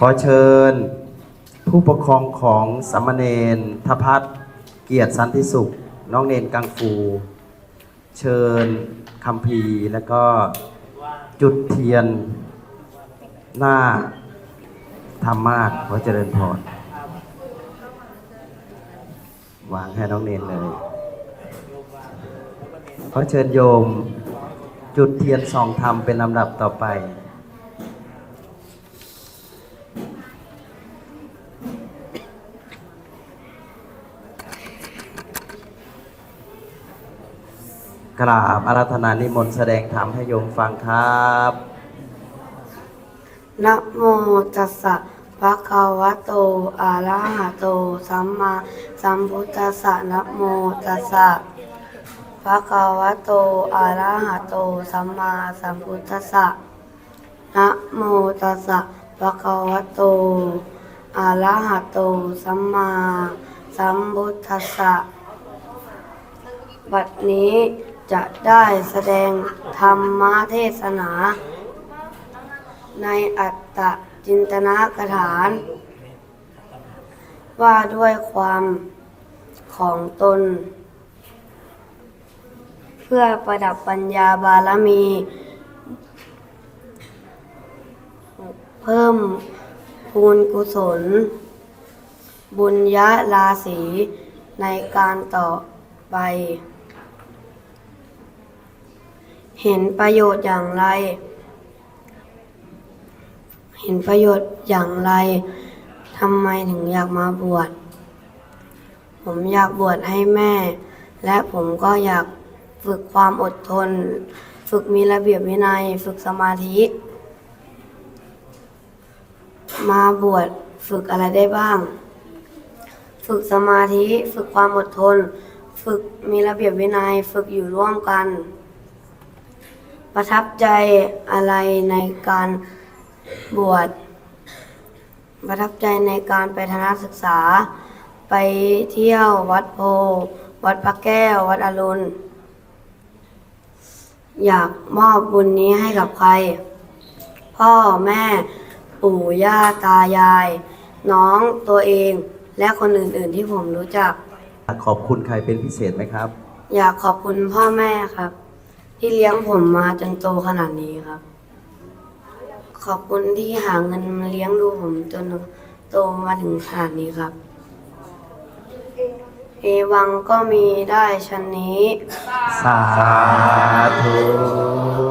ขอเชิญ ผู้ปกครองของสามเณรทพัฒน์เกียรติสันติสุข น้องเนนกังฟู เชิญคำพีแล้วก็จุดเทียนหน้าธรรมาสขอเจริญพรวางให้น้องเนนเลยขอเชิญโยม จุดเทียนสองธรรมเป็นลำดับต่อไป กราบอาราธนานิมนต์แสดงธรรมให้โยมฟังครับนะโมตัสสะภะคะวะโตอะระหะโต สัมมาสัมพุทธัสสะนะโมตัสสะภะคะวะโตอะระหะโต สัมมาสัมพุทธัสสะนะโมตัสสะภะคะวะโตอะระหะโต สัมมาสัมพุทธัสสะบัดนี้ จะได้แสดงธรรมเทศนา ในอัตตจินตนากถาน ว่าด้วยความของตน เพื่อประดับปัญญาบารมี เพิ่มพูนกุศล บุญยะราศีในการต่อไป เห็นประโยชน์อย่างไร เห็นประโยชน์อย่างไรทำไมถึงอยากมาบวช ผมอยากบวชให้แม่ และผมก็อยากฝึกความอดทน ฝึกมีระเบียบวินัย ฝึกสมาธิ มาบวชฝึกอะไรได้บ้าง ฝึกสมาธิ ฝึกความอดทน ฝึกมีระเบียบวินัย ฝึกอยู่ร่วมกัน ประทับใจอะไรในการบวช ประทับใจในการไปทนศึกษา ไปเที่ยววัดโพ วัดพระแก้ว วัดอรุณ อยากมอบบุญนี้ให้กับใคร พ่อแม่ ปู่ย่าตายาย น้องตัวเอง และคนอื่น ๆ ที่ผมรู้จัก ขอบคุณใครเป็นพิเศษไหมครับ อยากขอบคุณพ่อแม่ครับ ที่เลี้ยงผมมาจนโตขนาดนี้ครับ ขอบคุณที่หาเงินมาเลี้ยงดูผมจนโตมาถึงขนาดนี้ครับ เอวังก็มีได้ชั้นนี้ สาธุ